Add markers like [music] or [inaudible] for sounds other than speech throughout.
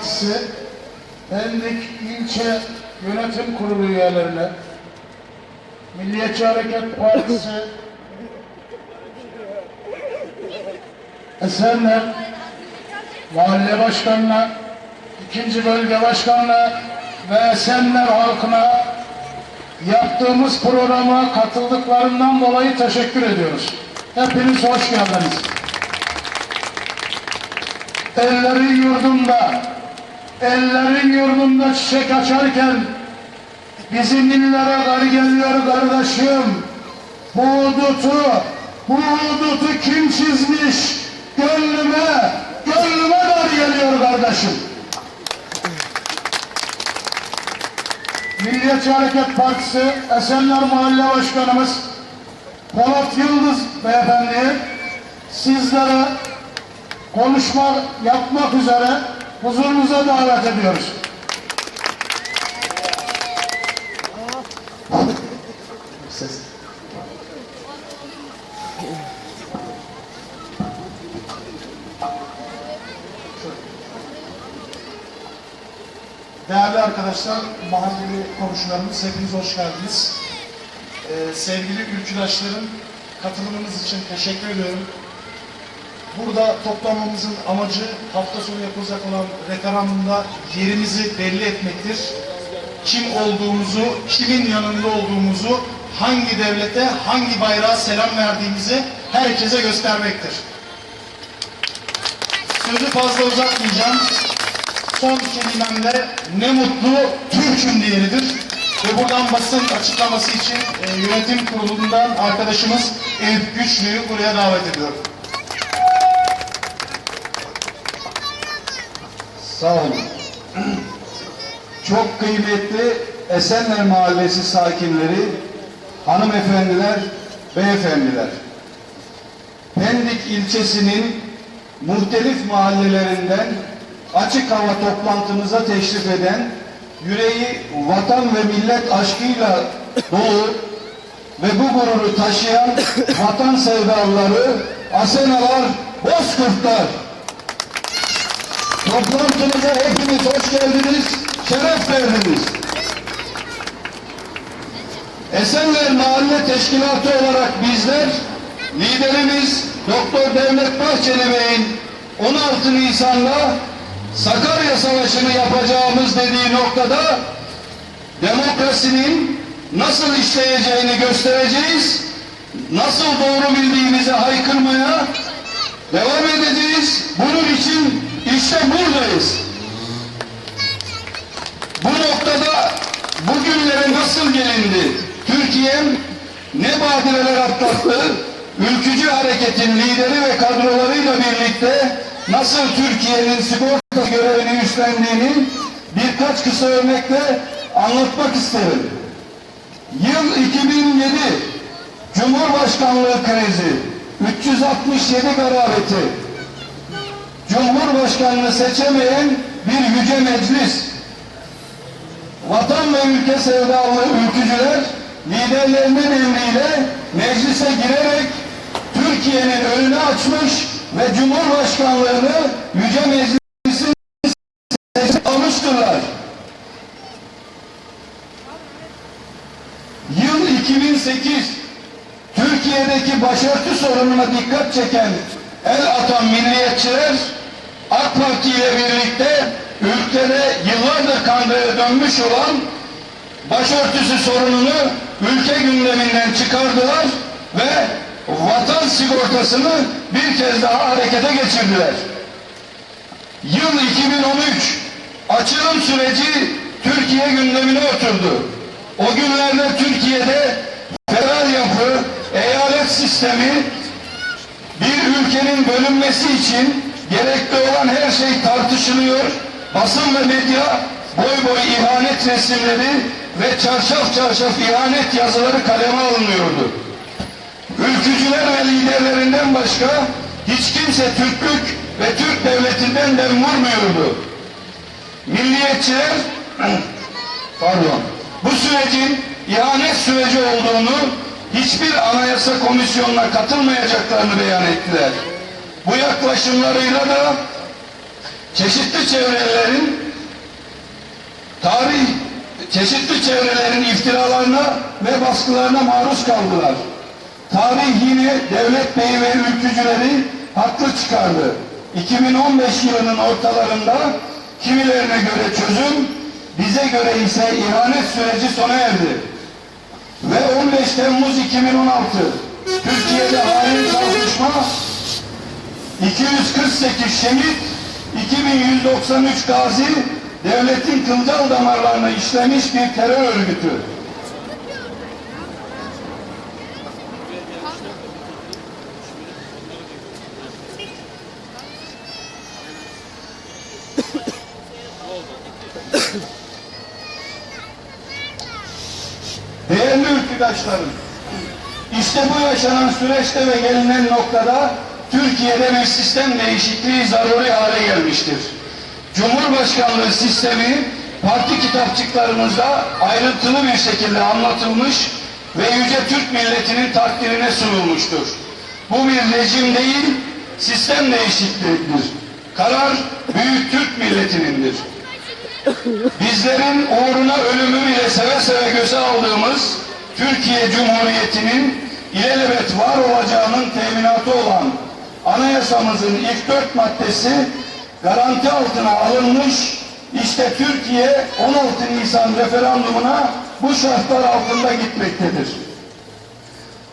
Partisi Pendik İlçe Yönetim Kurulu üyelerine, Milliyetçi Hareket Partisi Esenler Mahalle Başkanı'na, ikinci Bölge Başkanı'na ve Esenler halkına yaptığımız programa katıldıklarından dolayı teşekkür ediyoruz. Hepiniz hoş geldiniz. Elleri yurdumda, ellerin yurdumda çiçek açarken bizim illere gar geliyor kardeşim. Bu hudutu, bu hudutu kim çizmiş? Gönlüme, gönlüme gar geliyor kardeşim. Milliyetçi Hareket Partisi Esenler Mahalle Başkanımız Polat Yıldız Beyefendi'yi sizlere konuşma yapmak üzere huzurunuza davet ediyoruz. Değerli arkadaşlar, mahalleli komşularımız hepiniz hoş geldiniz. Ee, sevgili ülküdaşlarım, katılımınız için teşekkür ediyorum. Burada toplanmamızın amacı hafta sonu yapılacak olan referandumda yerimizi belli etmektir. Kim olduğumuzu, kimin yanında olduğumuzu, hangi devlete, hangi bayrağa selam verdiğimizi herkese göstermektir. Sözü fazla uzatmayacağım son kelimemle ne mutlu Türk'üm diyenidir. Ve buradan basın açıklaması için e, yönetim kurulundan arkadaşımız Eyüp Güçlü'yü buraya davet ediyorum. Sağ olun. Çok kıymetli Esenler Mahallesi sakinleri, hanımefendiler, beyefendiler. Pendik ilçesinin muhtelif mahallelerinden açık hava toplantımıza teşrif eden, yüreği vatan ve millet aşkıyla dolu ve bu gururu taşıyan vatan sevdalıları, Asenalar, Bozkurtlar, Toplantımıza hepiniz hoş geldiniz, şeref verdiniz. Esenler Mahalle Teşkilatı olarak bizler, liderimiz Doktor Devlet Bahçeli Bey'in 16 Nisan'da Sakarya Savaşı'nı yapacağımız dediği noktada demokrasinin nasıl işleyeceğini göstereceğiz, nasıl doğru bildiğimizi haykırmaya devam edeceğiz. Bunun için işte buradayız. Bu noktada bugünlere nasıl gelindi? Türkiye'm ne badireler atlattı? Ülkücü hareketin lideri ve kadrolarıyla birlikte nasıl Türkiye'nin sigorta görevini üstlendiğini birkaç kısa örnekle anlatmak isterim. Yıl 2007 Cumhurbaşkanlığı krizi 367 garabeti Cumhurbaşkanını seçemeyen bir yüce meclis vatan ve ülke sevdalı ülkücüler liderlerinin emriyle meclise girerek Türkiye'nin önünü açmış ve Cumhurbaşkanlığını yüce meclisin almıştırlar. Yıl 2008 Türkiye'deki başörtü sorununa dikkat çeken el atan milliyetçiler AK Parti ile birlikte ülkede yıllardır kandaya dönmüş olan başörtüsü sorununu ülke gündeminden çıkardılar ve vatan sigortasını bir kez daha harekete geçirdiler. Yıl 2013 açılım süreci Türkiye gündemine oturdu. O günlerde Türkiye'de federal yapı, eyalet sistemi bir ülkenin bölünmesi için gerekli olan her şey tartışılıyor. Basın ve medya boy boy ihanet resimleri ve çarşaf çarşaf ihanet yazıları kaleme alınıyordu. Ülkücüler ve liderlerinden başka hiç kimse Türklük ve Türk devletinden dem vurmuyordu. Milliyetçiler [clears throat] pardon bu sürecin ihanet süreci olduğunu hiçbir anayasa komisyonuna katılmayacaklarını beyan ettiler. Bu yaklaşımlarıyla da çeşitli çevrelerin tarih çeşitli çevrelerin iftiralarına ve baskılarına maruz kaldılar. Tarih yine devlet beyi ve ülkücüleri haklı çıkardı. 2015 yılının ortalarında kimilerine göre çözüm, bize göre ise ihanet süreci sona erdi. Ve 15 Temmuz 2016 Türkiye'de hain kalkışma 248 şehit, 2193 gazi devletin kılcal damarlarına işlemiş bir terör örgütü. Değerli ülküdaşlarım, işte bu yaşanan süreçte ve gelinen noktada Türkiye'de bir sistem değişikliği zaruri hale gelmiştir. Cumhurbaşkanlığı sistemi parti kitapçıklarımızda ayrıntılı bir şekilde anlatılmış ve yüce Türk milletinin takdirine sunulmuştur. Bu bir rejim değil, sistem değişikliğidir. Karar büyük Türk milletinindir. Bizlerin uğruna ölümü bile seve seve göze aldığımız Türkiye Cumhuriyeti'nin ilelebet var olacağının teminatı olan anayasamızın ilk dört maddesi garanti altına alınmış işte Türkiye 16 Nisan referandumuna bu şartlar altında gitmektedir.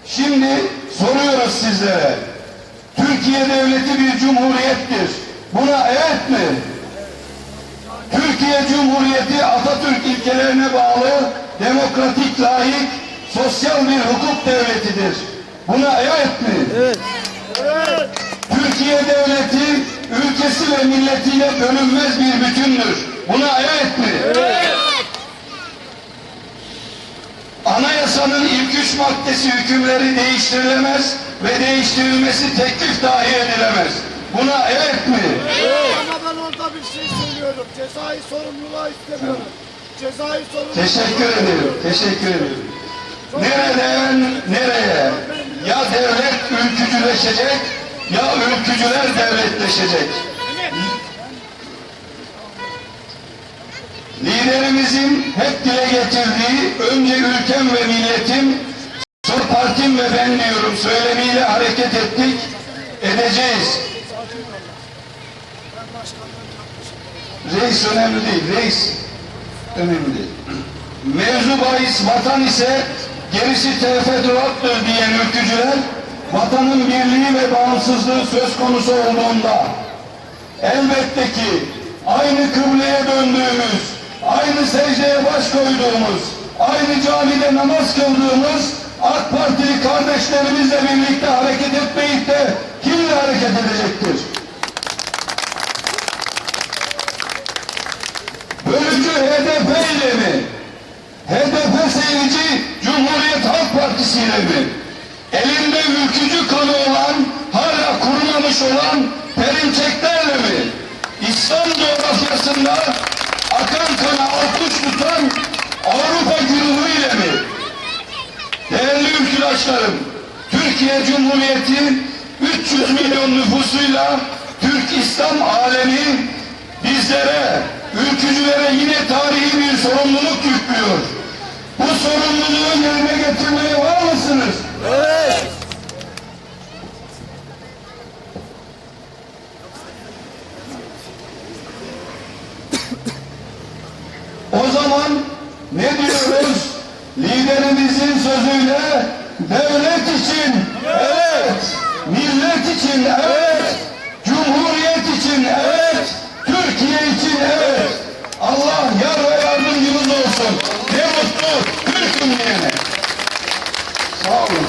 Şimdi soruyoruz sizlere. Türkiye devleti bir cumhuriyettir. Buna evet mi? Türkiye Cumhuriyeti Atatürk ilkelerine bağlı demokratik, layık, sosyal bir hukuk devletidir. Buna evet mi? Evet. Türkiye devleti ülkesi ve milletiyle bölünmez bir bütündür. Buna evet mi? Evet. Anayasanın ilk üç maddesi hükümleri değiştirilemez ve değiştirilmesi teklif dahi edilemez. Buna evet mi? Ama ben orada bir şey söylüyorum. Cezai sorumluluğa istemiyorum. Cezai sorumluluğa... Teşekkür ederim, teşekkür ederim. Nereden nereye? Ya devlet ülkücüleşecek, ya ülkücüler devletleşecek. Liderimizin hep dile getirdiği önce ülkem ve milletim, sonra partim ve ben diyorum söylemiyle hareket ettik, edeceğiz. Reis önemli değil, reis önemli değil. Mevzu bahis vatan ise gerisi teferruattır diyen ülkücüler, vatanın birliği ve bağımsızlığı söz konusu olduğunda, elbette ki aynı kıbleye döndüğümüz, aynı secdeye baş koyduğumuz, aynı camide namaz kıldığımız AK Partili kardeşlerimizle birlikte hareket etmeyip de kimle hareket edecektir? Bölücü HDP ile mi? HDP sevici Cumhuriyet Halk Partisi ile mi? Elinde ülkücü kanı olan, hala kurumamış olan perinçeklerle mi? İslam coğrafyasında akan kana altmış tutan Avrupa güruhu ile mi? Değerli ülküdaşlarım, Türkiye Cumhuriyeti 300 milyon nüfusuyla Türk İslam alemi bizlere, ülkücülere yine tarihi bir sorumluluk yüklüyor. Bu sorumluluğu yerine getirmeye var mısınız? O zaman ne diyoruz? Liderimizin sözüyle devlet için evet, millet için evet, cumhuriyet için evet, Türkiye için evet. Allah yar ve yardımcımız olsun. Mutlu Türk'üm diyene. Sağ olun.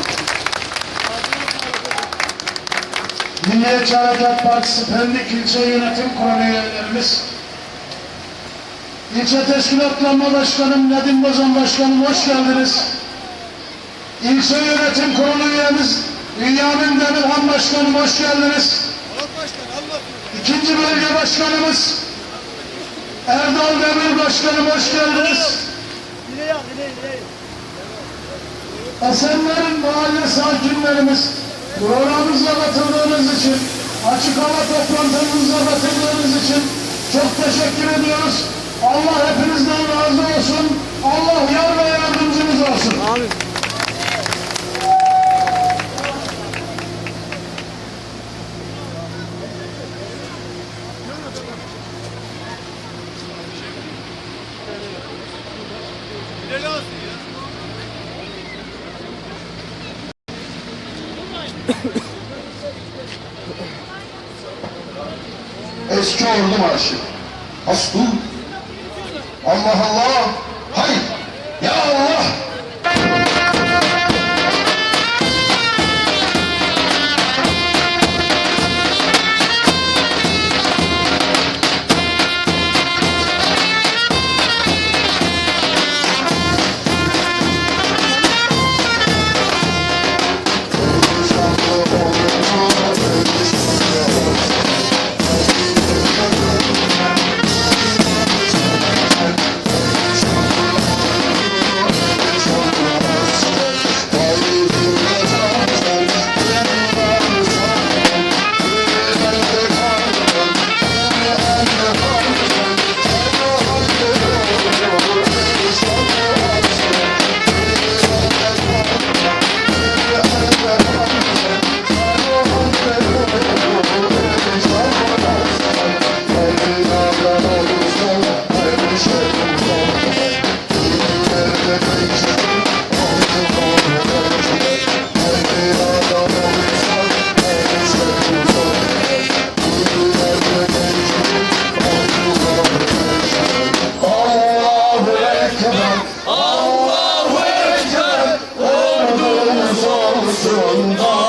Milliyetçi Hareket Partisi Pendik İlçe Yönetim Kurulu üyelerimiz, İlçe Teşkilatlanma Başkanım Nedim Bozan Başkanım hoş geldiniz. İlçe Yönetim Kurulu üyemiz Bünyamin Demirhan Başkanım hoş geldiniz. İkinci Bölge Başkanımız Erdal Demir Başkanım hoş geldiniz. Esenler'in mahalle sakinlerimiz programımıza katıldığınız için açık hava toplantımıza katıldığınız için çok teşekkür ediyoruz. Allah hepinizden razı olsun. Allah yar ve yardımcınız olsun. Eski ordu marşı. Hasbu. Allah Allah. Hay. Ya Allah. Ekber. Allahu Ekber. Ordumuz olsun daim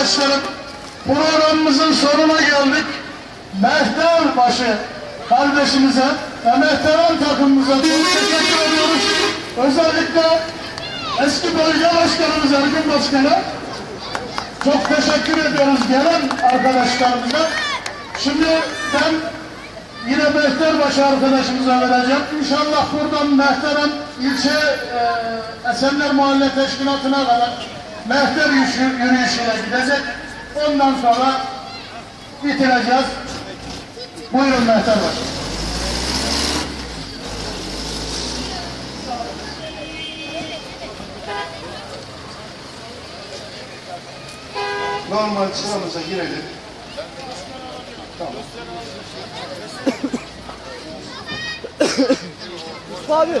arkadaşlarım, programımızın sonuna geldik. Mehter başı kardeşimize ve mehteran takımımıza teşekkür ediyoruz. Özellikle eski bölge başkanımız Ergün Başkan'a çok teşekkür ediyoruz gelen arkadaşlarımıza. Şimdi ben yine Mehterbaşı arkadaşımıza vereceğim. İnşallah buradan Mehteren ilçe e, Esenler Mahalle Teşkilatı'na kadar Mehter yürüyüşü- yürüyüşüne gidecek. Ondan sonra bitireceğiz. Buyurun Mehterbaşı. Normal sıramıza girelim. Abi.